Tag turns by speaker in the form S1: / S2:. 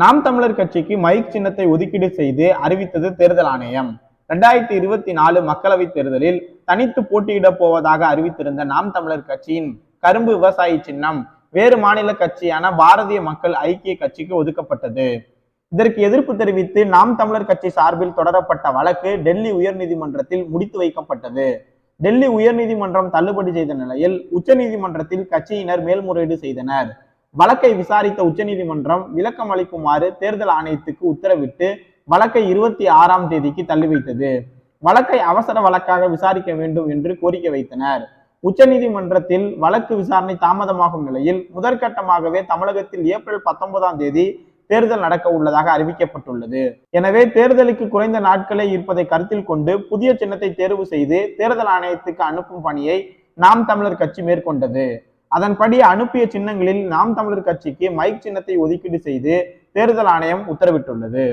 S1: நாம் தமிழர் கட்சிக்கு மைக் சின்னத்தை ஒதுக்கீடு செய்து அறிவித்தது தேர்தல் ஆணையம். ரெண்டாயிரத்தி இருபத்தி நாலு மக்களவைத் தேர்தலில் தனித்து போட்டியிடப் போவதாக அறிவித்திருந்த நாம் தமிழர் கட்சியின் கரும்பு விவசாயி சின்னம் வேறு மாநில கட்சியான பாரதிய மக்கள் ஐக்கிய கட்சிக்கு ஒதுக்கப்பட்டது. இதற்கு எதிர்ப்பு தெரிவித்து நாம் தமிழர் கட்சி சார்பில் தொடரப்பட்ட வழக்கு டெல்லி உயர்நீதிமன்றத்தில் முடித்து வைக்கப்பட்டது. டெல்லி உயர்நீதிமன்றம் தள்ளுபடி செய்த நிலையில் உச்சநீதிமன்றத்தில் கட்சியினர் மேல்முறையீடு செய்தனர். வழக்கை விசாரித்த உச்சநீதிமன்றம் விளக்கம் அளிக்குமாறு தேர்தல் ஆணையத்துக்கு உத்தரவிட்டு வழக்கை இருபத்தி ஆறாம் தேதிக்கு தள்ளி வைத்தது வழக்கை அவசர வழக்காக விசாரிக்க வேண்டும் என்று கோரிக்கை வைத்தனர். உச்சநீதிமன்றத்தில் வழக்கு விசாரணை தாமதமாகும் நிலையில் முதற்கட்டமாகவே தமிழகத்தில் ஏப்ரல் பத்தொன்பதாம் தேதி தேர்தல் நடக்க உள்ளதாக அறிவிக்கப்பட்டுள்ளது. எனவே தேர்தலுக்கு குறைந்த நாட்களே இருப்பதை கருத்தில் கொண்டு புதிய சின்னத்தை தேர்வு செய்து தேர்தல் ஆணையத்துக்கு அனுப்பும் பணியை நாம் தமிழர் கட்சி மேற்கொண்டது. அதன்படி அனுப்பிய சின்னங்களில் நாம் தமிழர் கட்சிக்கு மைக் சின்னத்தை ஒதுக்கீடு செய்து தேர்தல் ஆணையம் உத்தரவிட்டுள்ளது.